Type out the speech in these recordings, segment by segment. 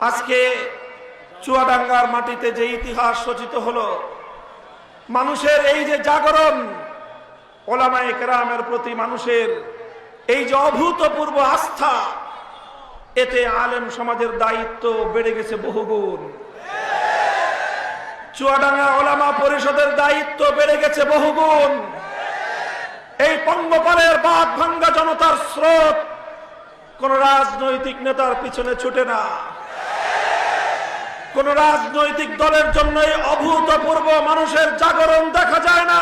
আজকে চুয়াডাঙ্গার মাটিতে যে ইতিহাস রচিত হলো, মানুষের এই যে জাগরণ, ওলামায়ে কেরামের প্রতি মানুষের এই যে অভূতপূর্ব আস্থা, এতে আলেম সমাজের দায়িত্ব বেড়ে গেছে বহুগুণ। চুয়াডাঙ্গা ওলামা পরিষদের দায়িত্ব বেড়ে গেছে বহুগুণ। এই পঙ্গপালের বাদ ভাঙ্গা জনতার স্রোত কোন রাজনৈতিক নেতার পিছনে ছুটে না। কোন রাজনৈতিক দলের জন্য অভূতপূর্ব মানুষের জাগরণ দেখা যায় না।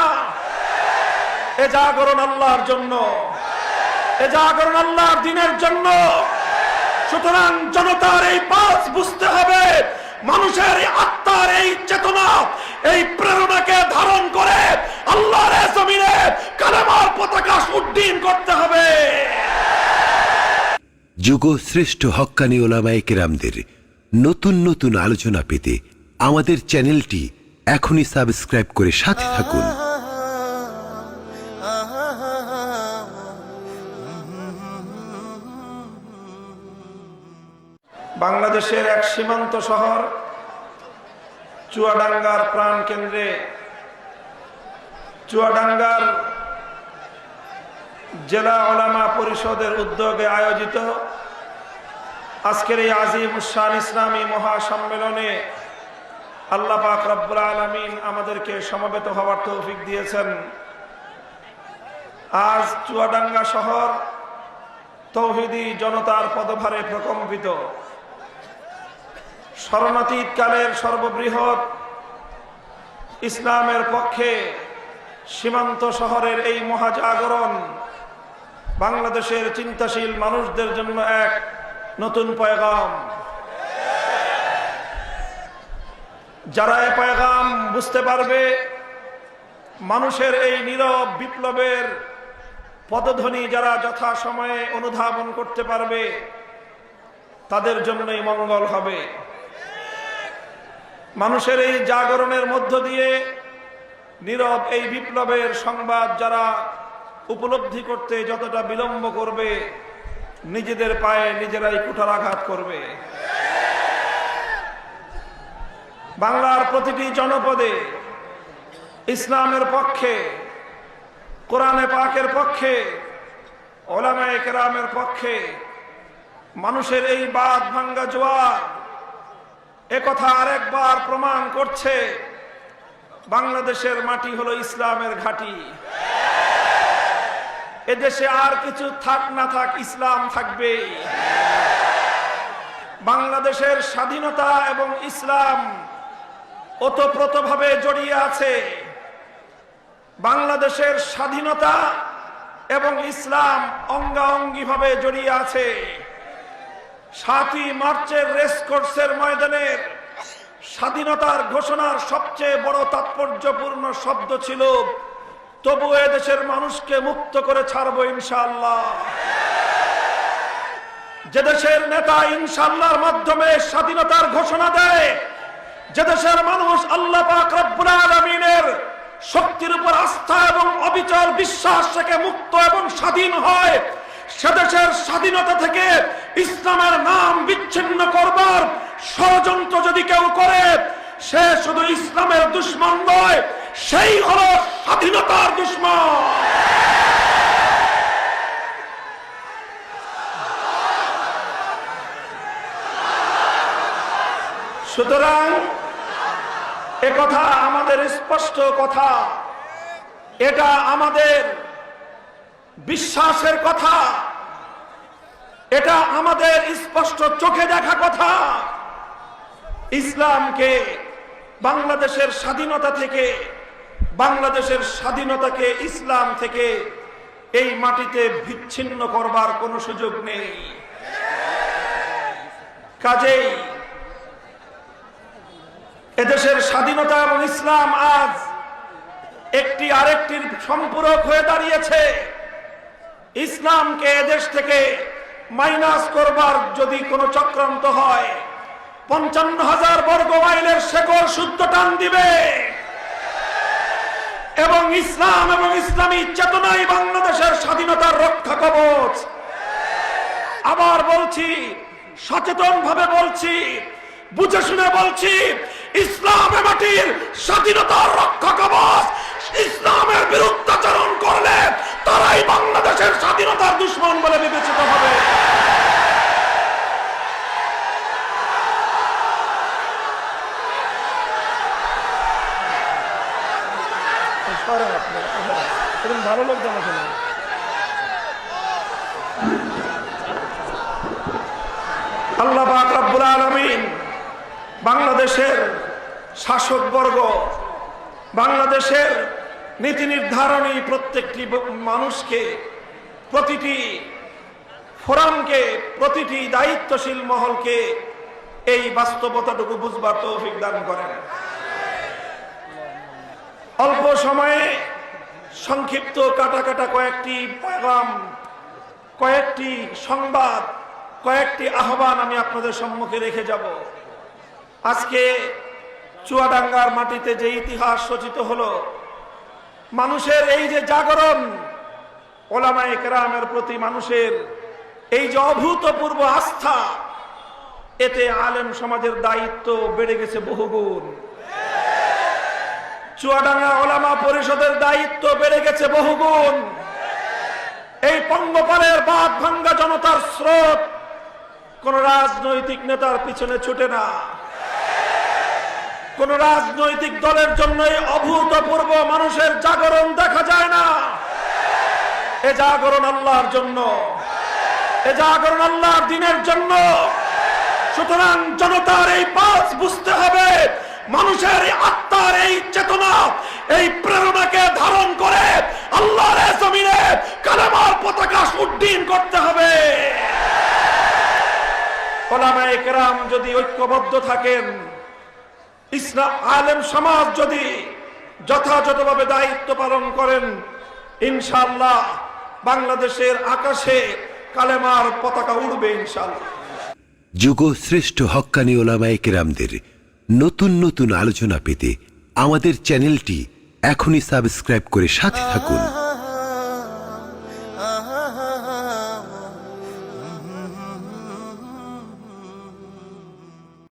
এ জাগরণ আল্লাহর জন্য। এ জাগরণ আল্লাহর দিনের জন্য। সুতরাং জনতার এই পাঁচ বুঝতে হবে, মানুষের আত্মার এই চেতনা, এই প্রেরণাকে ধারণ করে আল্লাহর জমিনে কালেমার পতাকা উড্ডীন করতে হবে। যুগ শ্রেষ্ঠ হক্কানি ওলামায়ে কেরামদের নতুন নতুন আলোচনা পেতে আমাদের চ্যানেলটি এখনই সাবস্ক্রাইব করে সাথে থাকুন। বাংলাদেশের এক সীমান্ত শহর, চুয়াডাঙ্গার প্রাণ কেন্দ্রে। চুয়াডাঙ্গার জেলা ওলামা পরিষদের উদ্যোগে আয়োজিত আজকের এই আজিম উসান ইসলামী মহাসম্মেলনে আল্লাহ পাক রব্বুল আলমিন আমাদেরকে সমবেত হওয়ার তৌফিক দিয়েছেন। আজ চুয়াডাঙ্গা শহর তৌহিদি জনতার পদভারে প্রকম্পিত। শরণাতীত কালের সর্ববৃহৎ ইসলামের পক্ষে সীমান্ত শহরের এই মহাজাগরণ বাংলাদেশের চিন্তাশীল মানুষদের জন্য এক নতুন পয়গাম। যারা এ পয়গাম বুঝতে পারবে, মানুষের এই নীরব বিপ্লবের পদধ্বনি যারা যথা সময়ে অনুধাবন করতে পারবে, তাদের জন্যই মঙ্গল হবে। মানুষের এই জাগরণের মধ্য দিয়ে নীরব এই বিপ্লবের সংবাদ যারা উপলব্ধি করতে যতটা বিলম্ব করবে নিজেদের পায়ে নিজেরাই কুঠারাঘাত করবে। বাংলার প্রতিটি জনপদে ইসলামের পক্ষে, কোরআনে পাকের পক্ষে, ওলামায়ে কেরামের পক্ষে মানুষের এই বাদ ভাঙ্গা জোয়ার একথা আরেকবার প্রমাণ করছে, বাংলাদেশের মাটি হলো ইসলামের ঘাঁটি। এদেশে আর কিছু থাক না থাক, ইসলাম থাকবে। বাংলাদেশের স্বাধীনতা এবং ইসলাম ওতপ্রোতভাবে জড়িয়ে আছে। বাংলাদেশের স্বাধীনতা এবং ইসলাম অঙ্গাঙ্গি ভাবে জড়িয়ে আছে। সাতই মার্চের রেস কোর্সের ময়দানের স্বাধীনতার ঘোষণার সবচেয়ে বড় তাৎপর্যপূর্ণ শব্দ ছিল তবু দেশের মানুষকে মুক্ত করে ছাড়বো ইনশাল্লাহ যে দেশের নেতা ইনশাল্লাহর মাধ্যমে স্বাধীনতার ঘোষণা দেয়, যে দেশের মানুষ আল্লাহ পাক আলামিনের শক্তির উপর আস্থা এবং অবিচল বিশ্বাস থেকে মুক্ত এবং স্বাধীন হয় সেদেশের স্বাধীনতা থেকে ইসলামের নাম বিচ্ছিন্ন করবার ষড়যন্ত্র যদি কেউ করে সে শুধু ইসলামের দুশ্মন নয়, সেই হল স্বাধীনতার দুশ্মন। সুতরাং কথা আমাদের স্পষ্ট কথা। এটা আমাদের বিশ্বাসের কথা। এটা আমাদের স্পষ্ট চোখে দেখা কথা। ইসলামকে বাংলাদেশের স্বাধীনতা থেকে, বাংলাদেশের স্বাধীনতাকে ইসলাম থেকে এই মাটিতে বিচ্ছিন্ন করবার কোনো সুযোগ নেই। কাজেই এদেশের স্বাধীনতা এবং ইসলাম আজ একটি আরেকটির সম্পূরক হয়ে দাঁড়িয়েছে। ইসলামকে এদেশ থেকে মাইনাস করবার যদি কোনো চক্রান্ত হয় পঞ্চান্ন হাজার বর্গ মাইলের শেকড় শুদ্ধ টান দিবে। এবং ইসলাম এবং ইসলামী চেতনাই বাংলাদেশের স্বাধীনতার রক্ষা কবচ। আবার বলছি সচেতন ভাবে বলছি, বুঝে শুনে বলছি, ইসলামে মাটির স্বাধীনতার রক্ষা কবচ। ইসলামের বিরুদ্ধাচরণ করলে তারাই বাংলাদেশের স্বাধীনতার আল্লাহ পাক রব্বুল আলামিন বাংলাদেশের শাসকবর্গ বাংলাদেশের নীতি নির্ধারণী প্রত্যেকটি মানুষকে, প্রতিটি ফোরামকে, প্রতিটি দায়িত্বশীল মহলকে এই বাস্তবতাটুকু বুঝবার তৌফিক দান করেন। অল্প সময়ে সংক্ষিপ্ত কাটা কাটা কয়েকটি কয়েকটি সংবাদ কয়েকটি আহ্বান আমি আপনাদের সম্মুখে রেখে যাব। আজকে চুয়াডাঙ্গার মাটিতে যে ইতিহাস রচিত হলো, মানুষের এই যে জাগরণ, ওলামায়ে কেরামের প্রতি মানুষের এই যে অভূতপূর্ব আস্থা, এতে আলেম সমাজের দায়িত্ব বেড়ে গেছে বহুগুণ। চুয়াডাঙ্গা ওলামা পরিষদের দায়িত্ব বেড়ে গেছে বহুগুণ। এই পঙ্গপালের বাদ ভাঙ্গা জনতার স্রোত কোন রাজনৈতিক নেতার পিছনে ছুটে না। কোন রাজনৈতিক দলের জন্য অভূতপূর্ব মানুষের জাগরণ দেখা যায় না। এ জাগরণ আল্লাহর জন্য। এ জাগরণ আল্লাহর দিনের জন্য। সুতরাং জনতার এই পাঁচ বুঝতে হবে, মানুষের আত্মার এই চেতনা, এই প্রেরণাকে ধারণ করে আল্লাহর এই জমিনে কালেমার পতাকা উড্ডীন করতে হবে ওলামায়ে কেরাম যদি ঐক্যবদ্ধ থাকেন, ইসলাম, আলেম সমাজ যদি যথাযথভাবে দায়িত্ব পালন করেন, ইনশাআল্লাহ বাংলাদেশের আকাশে কালেমার পতাকা উড়বে ইনশাল্লাহ যুগ শ্রেষ্ঠ হক্কানি ওলামায়ে কেরামদের নতুন নতুন আলোচনা পেতে আমাদের চ্যানেলটি এখনই সাবস্ক্রাইব করে সাথে থাকুন।